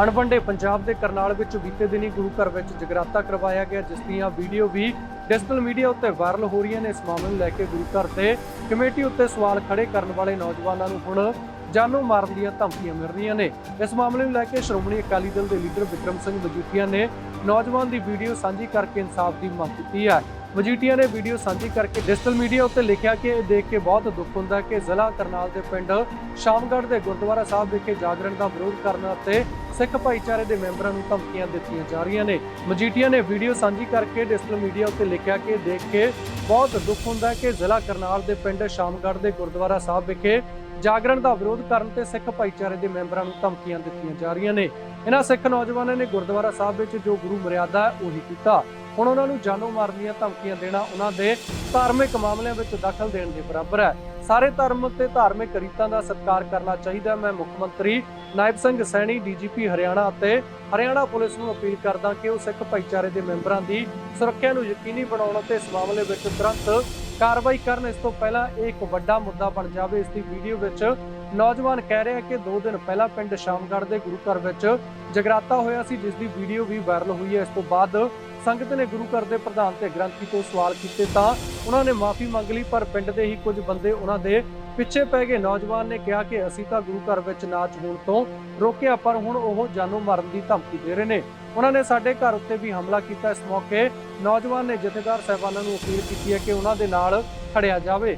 ਅਣਵੰਡੇ ਪੰਜਾਬ ਦੇ ਕਰਨਾਲ ਵਿੱਚ ਬੀਤੇ ਦਿਨੀ ਗੁਰੂ ਘਰ ਵਿੱਚ ਜਗਰਾਤਾ ਕਰਵਾਇਆ ਗਿਆ, ਜਿਸ ਦੀਆਂ ਵੀਡੀਓ ਵੀ ਡਿਜੀਟਲ ਮੀਡੀਆ ਉੱਤੇ ਵਾਇਰਲ ਹੋ ਰਹੀਆਂ ਨੇ। ਇਸ ਮਾਮਲੇ ਨੂੰ ਲੈ ਕੇ ਗੁਰੂ ਘਰ ਤੇ ਕਮੇਟੀ ਉੱਤੇ ਸਵਾਲ ਖੜੇ ਕਰਨ ਵਾਲੇ ਨੌਜਵਾਨਾਂ ਨੂੰ ਹੁਣ ਜਾਨੋਂ ਮਾਰਨ ਦੀਆਂ ਧਮਕੀਆਂ ਮਿਲ ਰਹੀਆਂ ਨੇ। ਇਸ ਮਾਮਲੇ ਨੂੰ ਲੈ ਕੇ ਸ਼੍ਰੋਮਣੀ ਅਕਾਲੀ ਦਲ ਦੇ ਲੀਡਰ ਵਿਕਰਮ ਸਿੰਘ ਮਜੀਠੀਆ ਨੇ ਨੌਜਵਾਨ ਦੀ ਵੀਡੀਓ ਸਾਂਝੀ ਕਰਕੇ ਇਨਸਾਫ ਦੀ ਮੰਗ ਕੀਤੀ ਹੈ। ਮਜੀਠੀਆ ਨੇ ਵੀਡੀਓ ਸਾਂਝੀ ਕਰਕੇ ਡਿਜੀਟਲ ਮੀਡੀਆ ਉੱਤੇ ਲਿਖਿਆ ਕਿ ਇਹ ਦੇਖ ਕੇ ਬਹੁਤ ਦੁੱਖ ਹੁੰਦਾ ਕਿ ਜ਼ਿਲ੍ਹਾ ਕਰਨਾਲ ਦੇ ਪਿੰਡ ਸ਼ਾਮਗੜ੍ਹ ਦੇ ਗੁਰਦੁਆਰਾ ਸਾਹਿਬ ਵਿਖੇ ਜਾਗਰਣ ਦਾ ਵਿਰੋਧ ਕਰਨ ਅਤੇ ਸਿੱਖ ਭਾਈਚਾਰੇ ਦੇ ਮੈਂਬਰਾਂ ਨੂੰ ਧਮਕੀਆਂ ਦਿੱਤੀਆਂ ਜਾ ਰਹੀਆਂ ਨੇ। ਮਜੀਠੀਆ ਨੇ ਵੀਡੀਓ ਸਾਂਝੀ ਕਰਕੇ ਡਿਜੀਟਲ ਮੀਡੀਆ ਉੱਤੇ ਲਿਖਿਆ ਕਿ ਦੇਖ ਕੇ ਬਹੁਤ ਦੁੱਖ ਹੁੰਦਾ ਹੈ ਕਿ ਜ਼ਿਲ੍ਹਾ ਕਰਨਾਲ ਦੇ ਪਿੰਡ ਸ਼ਾਮਗੜ ਦੇ ਗੁਰਦੁਆਰਾ ਸਾਹਿਬ ਵਿਖੇ ਜਾਗਰਣ ਦਾ ਵਿਰੋਧ ਕਰਨ ਤੇ ਸਿੱਖ ਭਾਈਚਾਰੇ ਦੇ ਮੈਂਬਰਾਂ ਨੂੰ ਧਮਕੀਆਂ ਦਿੱਤੀਆਂ ਜਾ ਰਹੀਆਂ ਨੇ। ਇਹਨਾਂ ਸਿੱਖ ਨੌਜਵਾਨਾਂ ਨੇ ਗੁਰਦੁਆਰਾ ਸਾਹਿਬ ਵਿੱਚ ਜੋ ਗੁਰੂ ਮਰਿਆਦਾ ਹੈ ਉਹੀ ਕੀਤਾ। ਹੁਣ ਉਹਨਾਂ ਨੂੰ ਜਾਨੋਂ ਮਾਰਨ ਦੀਆਂ ਧਮਕੀਆਂ ਦੇਣਾ ਉਹਨਾਂ ਦੇ ਧਾਰਮਿਕ ਮਾਮਲਿਆਂ ਵਿੱਚ ਦਖਲ ਦੇਣ ਦੇ ਬਰਾਬਰ ਹੈ। ਸਾਰੇ ਧਰਮ ਤੇ ਧਾਰਮਿਕ ਰੀਤਾਂ ਦਾ ਸਤਿਕਾਰ ਕਰਨਾ ਚਾਹੀਦਾ ਮੈਂ ਮੁੱਖ ਮੰਤਰੀ ਨਾਇਬ ਸਿੰਘ ਸੈਣੀ, ਡੀਜੀਪੀ ਹਰਿਆਣਾ ਅਤੇ ਹਰਿਆਣਾ ਪੁਲਿਸ ਨੂੰ ਅਪੀਲ ਕਰਦਾ ਕਿ ਉਹ ਸਿੱਖ ਭਾਈਚਾਰੇ ਦੇ ਮੈਂਬਰਾਂ ਦੀ ਸੁਰੱਖਿਆ ਨੂੰ ਯਕੀਨੀ ਬਣਾਉਣ ਅਤੇ ਇਸ ਮਾਮਲੇ ਵਿੱਚ ਤੁਰੰਤ ਕਾਰਵਾਈ ਕਰਨ। ਇਸ ਤੋਂ ਪਹਿਲਾਂ ਇਹ ਇੱਕ ਵੱਡਾ ਮੁੱਦਾ ਬਣ ਜਾਵੇ। ਇਸ ਦੀ ਵੀਡੀਓ ਵਿੱਚ ਨੌਜਵਾਨ ਕਹਿ ਰਿਹਾ ਕਿ 2 ਦਿਨ ਪਹਿਲਾਂ ਪਿੰਡ ਸ਼ਾਮਗੜ ਦੇ ਗੁਰੂ ਘਰ ਵਿੱਚ ਜਗਰਾਤਾ ਹੋਇਆ ਸੀ, ਜਿਸ ਦੀ ਵੀਡੀਓ ਵੀ ਵਾਇਰਲ ਹੋਈ ਹੈ। ਇਸ ਤੋਂ ਬਾਅਦ ਸੰਗਤ ਨੇ ਗੁਰੂ ਘਰ ਦੇ ਪ੍ਰਧਾਨ ਤੇ ਗ੍ਰੰਥੀ ਤੋਂ ਸਵਾਲ ਕੀਤੇ ਤਾਂ ਉਹਨਾਂ ਨੇ ਮਾਫੀ ਮੰਗ ਲਈ, ਪਰ ਪਿੰਡ ਦੇ ਹੀ ਕੁਝ ਬੰਦੇ ਉਹਨਾਂ ਦੇ ਪਿੱਛੇ ਪੈ ਗਏ। ਨੌਜਵਾਨ ਨੇ ਕਿਹਾ ਕਿ ਅਸੀਂ ਤਾਂ ਗੁਰੂ ਘਰ ਵਿੱਚ ਨਾਚ ਹੋਣ ਤੋਂ ਰੋਕਿਆ, ਪਰ ਹੁਣ ਉਹ ਜਾਨੋਂ ਮਾਰਨ ਦੀ ਧਮਕੀ ਦੇ ਰਹੇ ਨੇ। ਉਹਨਾਂ ਨੇ ਸਾਡੇ ਘਰ ਉੱਤੇ ਵੀ ਹਮਲਾ ਕੀਤਾ। ਇਸ ਮੌਕੇ ਨੌਜਵਾਨ ਨੇ ਜਥੇਦਾਰ ਸਾਹਿਬਾਨਾਂ ਨੂੰ ਅਪੀਲ ਕੀਤੀ ਹੈ ਕਿ ਉਹਨਾਂ ਦੇ ਨਾਲ ਖੜਿਆ ਜਾਵੇ।